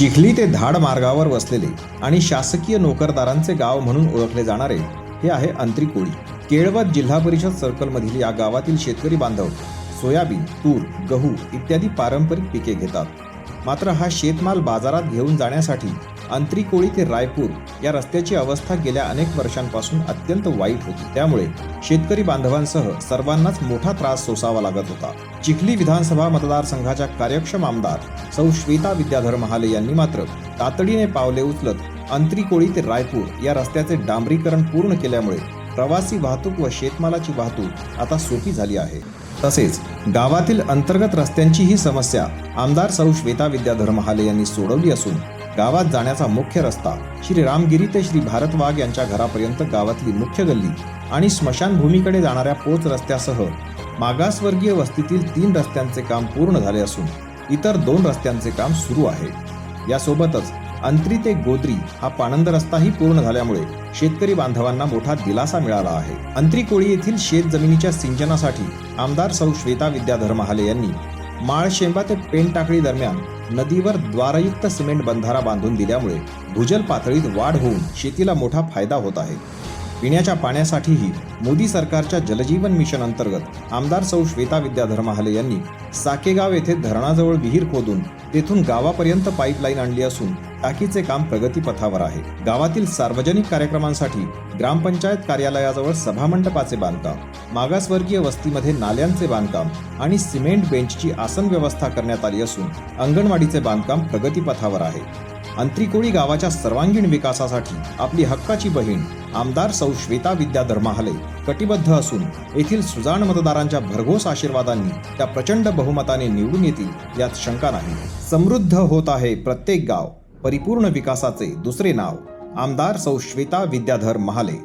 चिखली ते धाड मार्गावर वसलेले आणि शासकीय नोकरदारांचे गाव म्हणून ओळखले जाणारे हे आहे अंत्रिकोळी. केळवत जिल्हा परिषद सर्कलमधील या गावातील शेतकरी बांधव सोयाबीन तूर गहू इत्यादी पारंपरिक पिके घेतात. मात्र हा शेतमाल बाजारात घेऊन जाण्यासाठी अंत्रिकोळी ते रायपूर या रस्त्याची अवस्था गेल्या अनेक वर्षांपासून अत्यंत वाईट होती. त्यामुळे शेतकरी बांधवांसह सर्वांनाच मोठा त्रास सोसावा लागत होता. चिखली विधानसभा मतदारसंघाच्या कार्यक्षम आमदार सौ श्वेता विद्याधर महाले यांनी मात्र तातडीने पावले उचलत अंत्रिकोळी ते रायपूर या रस्त्याचे डांबरीकरण पूर्ण केल्यामुळे प्रवासी वाहतूक व शेतमालाची वाहतूक आता सोपी झाली आहे. तसेच गावातील अंतर्गत रस्त्यांची ही समस्या आमदार सौ श्वेता विद्याधर महाले यांनी सोडवली असून गावात जाण्याचा मुख्य रस्ता श्री रामगिरी ते श्री भारत वाघ यांच्या घरापर्यंत गावातली मुख्य गल्ली आणि स्मशानभूमीकडे जाणाऱ्या पोच रस्त्यासह मागासवर्गीय वस्तीतील तीन रस्त्यांचे काम पूर्ण झाले असून इतर दोन रस्त्यांचे काम सुरू आहे. यासोबतच अंत्री ते गोद्री हा पाणंद रस्ताही पूर्ण झाल्यामुळे शेतकरी बांधवांना मोठा दिलासा मिळाला आहे. अंत्री कोळी येथील शेत जमिनीच्या सिंचनासाठी आमदार सौ श्वेता विद्याधर महाले यांनी माळशेंबा ते पेनटाकळी दरम्यान नदीवर द्वारयुक्त सिमेंट बंधारा बांधून दिल्यामुळे भूजल पातळीत वाढ होऊन शेतीला मोठा फायदा होत आहे. पिण्याच्या पाण्यासाठीही मोदी सरकारच्या जलजीवन मिशन अंतर्गत आमदार सौ श्वेता विद्याधर महाले यांनी साकेगाव येथे धरणाजवळ विहीर खोदून तेथून गावापर्यंत पाईपलाईन आणली असून टाकीचे काम प्रगतीपथावर आहे. गावातील सार्वजनिक कार्यक्रमांसाठी ग्रामपंचायत कार्यालयाजवळ सभामंडपाचे बांधकाम मागासवर्गीय वस्तीमध्ये नाल्यांचे बांधकाम आणि सिमेंट बेंचची आसन व्यवस्था करण्यात आली असून अंगणवाडीचे बांधकाम प्रगतीपथावर आहे. अंत्रिकोळी गावाच्या सर्वांगीण विकासासाठी आपली हक्काची बहीण आमदार सौ श्वेता विद्याधर महाले कटिबद्ध असून येथील सुजाण मतदारांच्या भरघोस आशीर्वादांनी त्या प्रचंड बहुमताने निवडून येतील यात शंका नाही. समृद्ध होत आहे प्रत्येक गाव. परिपूर्ण विकासाचे दुसरे नाव. आमदार सौ श्वेता विद्याधर महाले